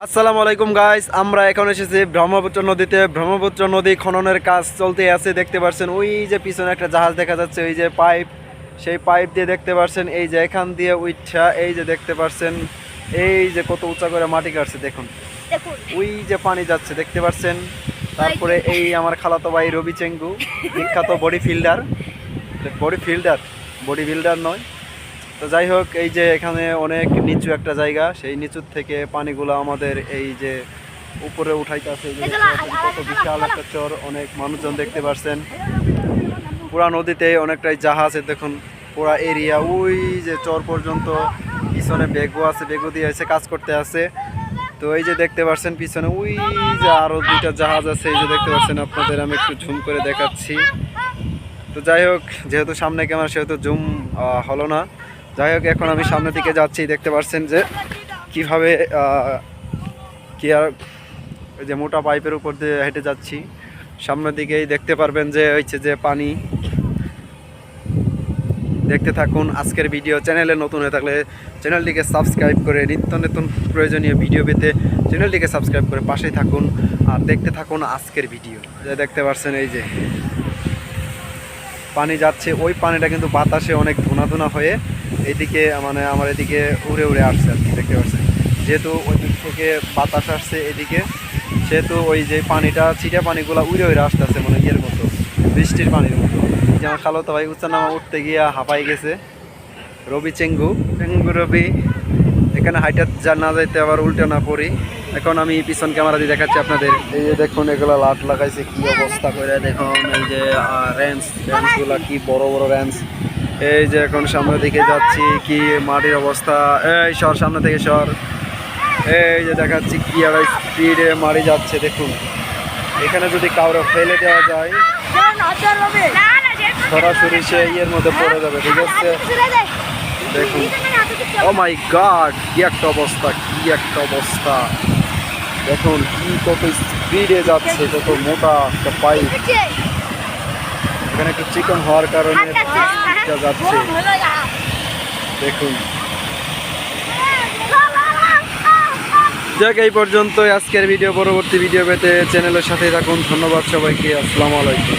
আসসালামু আলাইকুম গাইস আমরা এখন এসেছি ব্রহ্মপুত্র নদীতে। ব্রহ্মপুত্র নদী খননের কাজ চলতে আছে দেখতে পাচ্ছেন ওই যে পিছনে একটা জাহাজ দেখা যাচ্ছে ওই যে পাইপ। সেই পাইপ দিয়ে দেখতে পাচ্ছেন এই যে এখান দিয়ে উইঠা এই যে দেখতে পাচ্ছেন এই যে কত উঁচা করে মাটি কাটছে দেখুন। দেখুন। ওই যে পানি যাচ্ছে দেখতে পাচ্ছেন তারপরে এই আমার খালাতো ভাই রবি চেঙ্গু বিখ্যাত body fielder. Body fielder body builder নয়। তো যাই হোক এই যে এখানে অনেক নিচু একটা জায়গা সেই নিচু থেকে পানিগুলো আমাদের এই যে উপরে উঠাইতেছে এই যে কত বিশাল একটা চর অনেক মানুষজন দেখতে পাচ্ছেন পুরা নদীতে অনেকটাই জাহাজ দেখুন পুরা এরিয়া ওই যে চর পর্যন্ত পিছনে বেগও আছে বেগও দিয়ে এসে কাজ করতে আছে। তো এই যে দেখতে পাচ্ছেন পিছনে ওই যে আরও দুইটা জাহাজ আছে এই যে দেখতে পাচ্ছেন আপনাদের আমি একটু ঝুম করে দেখাচ্ছি। তো যাই হোক যেহেতু সামনে ক্যামেরা সেহেতু জুম হলো না। যাই হোক, এখন আমি সামনের দিকে যাচ্ছি, দেখতে পাচ্ছেন যে কীভাবে কি আর যে মোটা পাইপের উপর দিয়ে হেঁটে যাচ্ছি। সামনের দিকেই দেখতে পারবেন যে হচ্ছে যে পানি। দেখতে থাকুন, আজকের ভিডিও চ্যানেলে নতুন হয়ে থাকলে চ্যানেলটিকে সাবস্ক্রাইব করে, নিত্য নতুন প্রয়োজনীয় ভিডিও পেতে চ্যানেলটিকে সাবস্ক্রাইব করে পাশেই থাকুন আর দেখতে থাকুন আজকের ভিডিও। যে দেখতে পাচ্ছেন এই যে পানি যাচ্ছে, ওই পানিটা কিন্তু বাতাসে অনেক ধুনা ধুনা হয়ে এইদিকে মানে আমার এদিকে উড়ে উড়ে আসছে আর কি দেখতে পাচ্ছেন। যেহেতু ওই দিক থেকে বাতাস আসছে এদিকে সেহেতু ওই যে পানিটা ছিটা পানিগুলো উড়ে উড়ে আসতেছে মানে ইয়ের মতো বৃষ্টির পানির মতো। যেমন খালতো ভাই উচ্চানামা উঠতে গিয়া হাঁপাই গেছে। রবি চেঙ্গু। চেঙ্গু রবি। এখানে হাইটা যা না যাইতে আবার উল্টে না পড়ি। এখন আমি পিছন ক্যামেরা দিয়ে দেখাচ্ছি আপনাদের। এই যে দেখুন এগুলো লাট লাগাইছে কি অবস্থা করে দেখুন এই যে র্যান্স র্যান্সগুলা কি বড় বড় র্যান্স এই যে এখন সামনের দিকে যাচ্ছি, কি মাটির অবস্থা? এই সর, সামনে থেকে সর। এই যে দেখাচ্ছি কি আর স্পিডে মারি যাচ্ছে, দেখুন। এখানে যদি কাউরে ফেলে দেওয়া যায়, সরাসরি সে ইয়ের মধ্যে পড়ে যাবে, ঠিক আছে? দেখুন। ও মাই গড কি একটা অবস্থা, কি একটা অবস্থা। দেখুন, কি কত স্পিডে যাচ্ছে, কত মোটা একটা পাইপ এখানে একটু চিকন হওয়ার কারণে যাচ্ছে। দেখুন। যাক এই পর্যন্ত আজকের ভিডিও। পরবর্তী ভিডিও পেতে চ্যানেলের সাথে থাকুন। ধন্যবাদ সবাইকে। আসসালামু আলাইকুম।